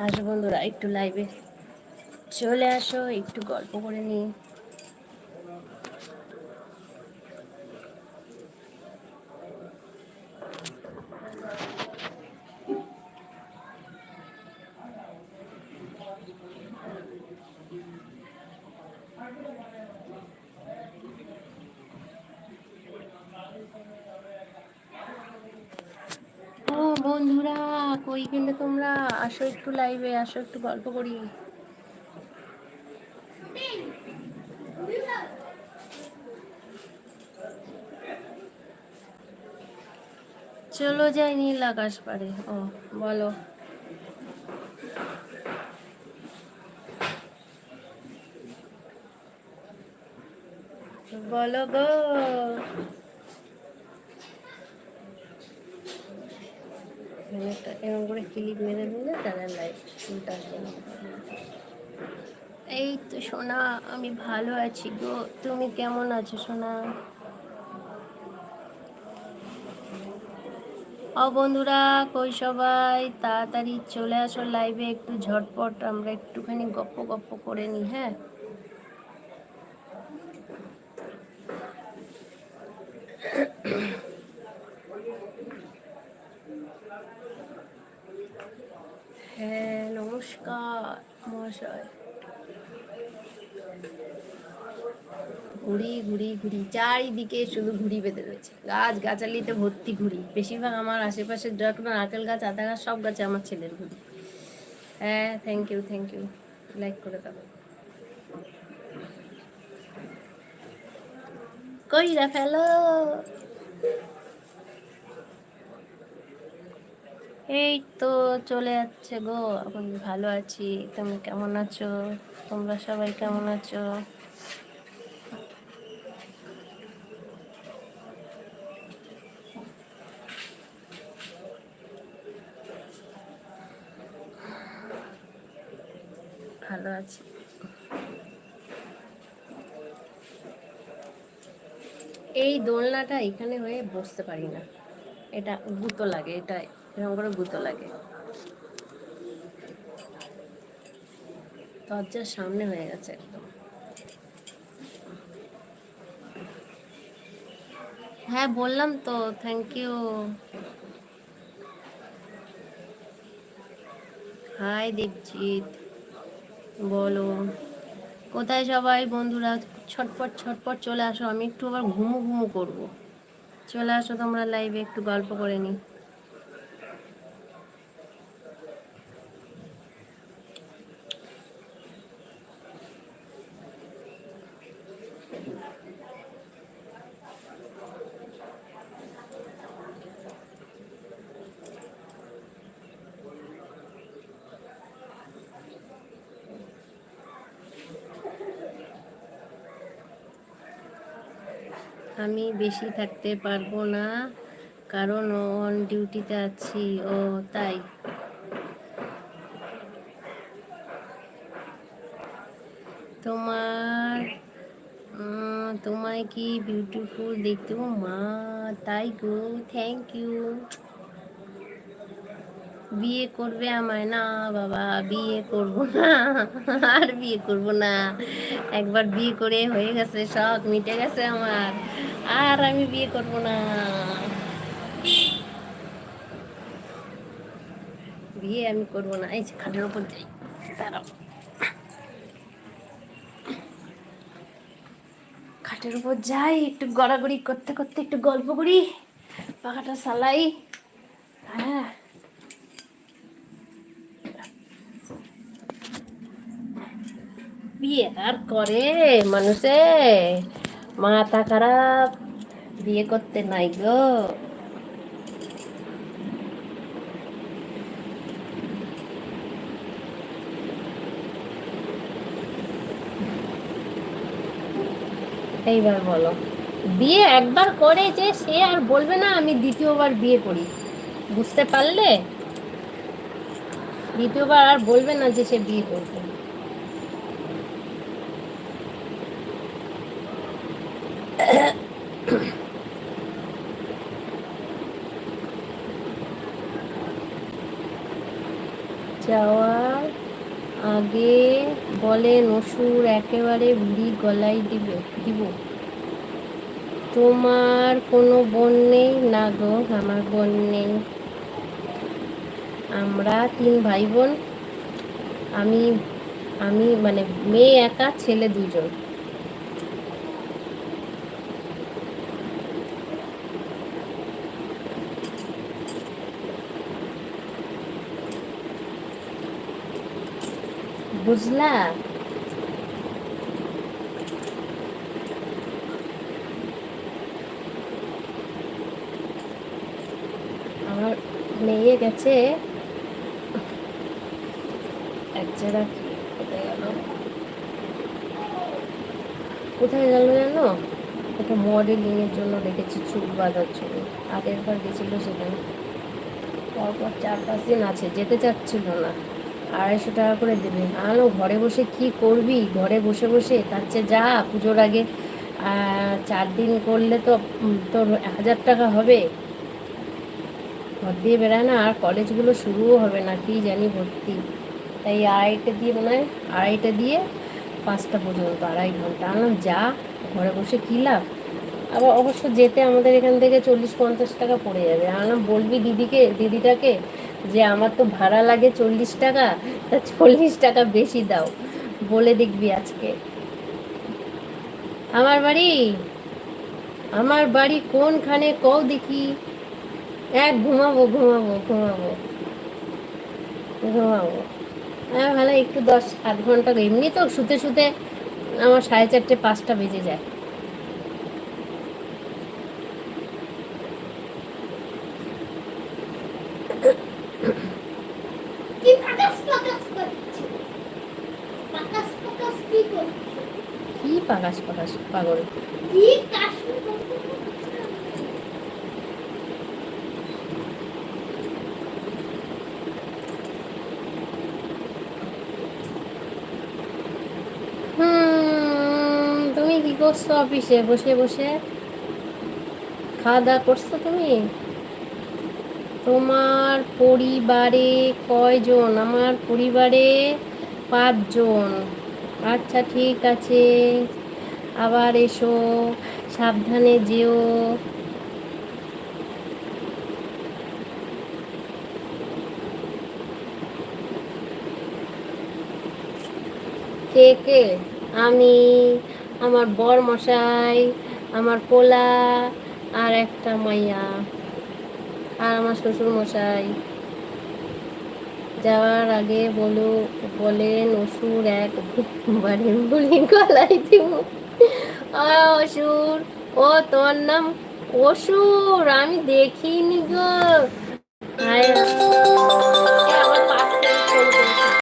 আসো বন্ধুরা একটু লাইভে চলে আসো একটু গল্প করে নিই ও বন্ধুরা কই গেলে তোমরা আসো একটু লাইভে আসো একটু গল্প করি। চলো যাই নীল আকাশ পারে ও, বলো। বলো গো। এরকম করে ক্লিক মেরে দিলে এই তো সোনা, আমি ভালো আছি গো। তুমি কেমন আছো সোনা? ও বন্ধুরা, কই সবাই? তাড়াতাড়ি চলে আসো লাইভে একটু ঝটপট আমরা একটুখানি গপ্প গপ্প করে নিই হ্যাঁ? হ্যাঁ নমস্কার মহাশয়। ঘুড়ি ঘুড়ি ঘুড়ি, চারিদিকে শুধু ঘুড়ি বেঁধে রয়েছে। গাছ গাছালিতে ভর্তি ঘুড়ি। বেশিরভাগ আমার আশেপাশে যত নারকেল গাছ, আদা গাছ, সব গাছে আমার ছেলের ঘুড়ি। হ্যাঁ thank you thank you like করে দাও। কইরা ফেলো। এই তো চলে যাচ্ছে গো। এখন ভালো আছি। তুমি কেমন আছো? তোমরা সবাই কেমন আছো? ভালো আছি। এই দোলনাটা এখানে হয়ে বসতে পারি না। এটা গুতো লাগে, এটা এরকম করে গুতো লাগে। দরজার সামনে হয়ে গেছে একদম। হ্যাঁ বললাম তো থ্যাংক ইউ হাই দীপজিৎ বলো। কোথায় সবাই বন্ধুরা? ছটপট ছটপট চলে আসো। আমি একটু আবার ঘুমু ঘুমু করব। চলে আসো তোমরা লাইভে একটু গল্প করে নিই। আমি বেশি থাকতে পারব না, কারণ অন ডিউটিতে আছি, ও তাই। তোমার তোমায় কি বিউটিফুল দেখতে মা, তাই গো থ্যাংক ইউ বিয়ে করবে আমায়? না বাবা, বিয়ে করব না। আর বিয়ে করব না। একবার বিয়ে করে হয়ে গেছে, শখ মিটে গেছে আমার। আর আমি বিয়ে করব না। বিয়ে আমি করব না। এই যে খাটের ওপর যাই। খাটের উপর যাই, একটু গড়াগড়ি করতে করতে একটু গল্প করি। পাখাটা সালাই হ্যাঁ বিয়ে আর করে মানুষে। মাথা খারাপ। বিয়ে করতে নাই গো। এইবার বলো। বিয়ে একবার করে যে সে আর বলবে না, আমি দ্বিতীয়বার বিয়ে করি। বুঝতে পারলে? দ্বিতীয়বার আর বলবে না যে সে বিয়ে করবে। যাওয়া আগে বলেন অসুর একেবারে বুড়ি গলায় দিবে, দিব। তোমার কোনো বোন নেই? না গো, আমার বোন নেই। আমরা তিন ভাই বোন। আমি আমি মানে মেয়ে একা, ছেলে দুজন। বুঝলা আমার মেয়ে গেছে। এক জায়গা কোথায় গেল? কোথায় গেল জানো? একটা মডেলিং এর জন্য রেখেছি চুল বাঁধার জন্য। আগের বার গেছিল সেখানে। পরপর চার পাঁচ দিন আছে, যেতে চাচ্ছিল না। আড়াইশো টাকা করে দেবে। আলো, ঘরে বসে কি করবি? ঘরে বসে বসে তার চেয়ে যা, পুজোর আগে চার দিন করলে তো তোর হাজার টাকা হবে। ঘর দিয়ে বেড়ায় না, আর কলেজগুলো শুরুও হবে না, কি জানি ভর্তি। তাই আড়াইটে দিয়ে মনে হয়, আড়াইটে দিয়ে পাঁচটা পর্যন্ত, আড়াই ঘণ্টা। আনলাম, যা, ঘরে বসে কী লাভ? আবার অবশ্য যেতে আমাদের এখান থেকে চল্লিশ পঞ্চাশ টাকা পড়ে যাবে। আনলাম, বলবি দিদিকে, দিদিটাকে যে আমার তো ভাড়া লাগে চল্লিশ টাকা, তা চল্লিশ টাকা বেশি দাও, বলে দেখবি আজকে। আমার বাড়ি? আমার বাড়ি কোনখানে? কও দেখি। এক ঘুমাবো ঘুমাবো ঘুমাবো ঘুমাবো। হ্যাঁ ভালো, একটু দশ, আধ ঘণ্টা, এমনি তো শুতে শুতে আমার সাড়ে চারটে, পাঁচটা বেজে যায় কি পাকাস পাকাস করছে পাকাস পাকাস কি করছে কি পাকাস পাকাস পাগল তুমি কি করছ অফিসে? বসে বসে? খাওয়া দাওয়া করছ তুমি? তোমার পরিবারে কয়জন? আমার পরিবারে পাঁচজন। আচ্ছা ঠিক আছে। আবার এসো, সাবধানে যেও। কে কে? আমি, আমার বর মশাই আমার পোলা আর একটা মাইয়া আর আমার শ্বশুর মশাই যাওয়ার আগে বলো, বলেন অসুর এক বাড়ির বলি গলায় দিব। অসুর ও তোর নাম অসুর আমি দেখিনি গো।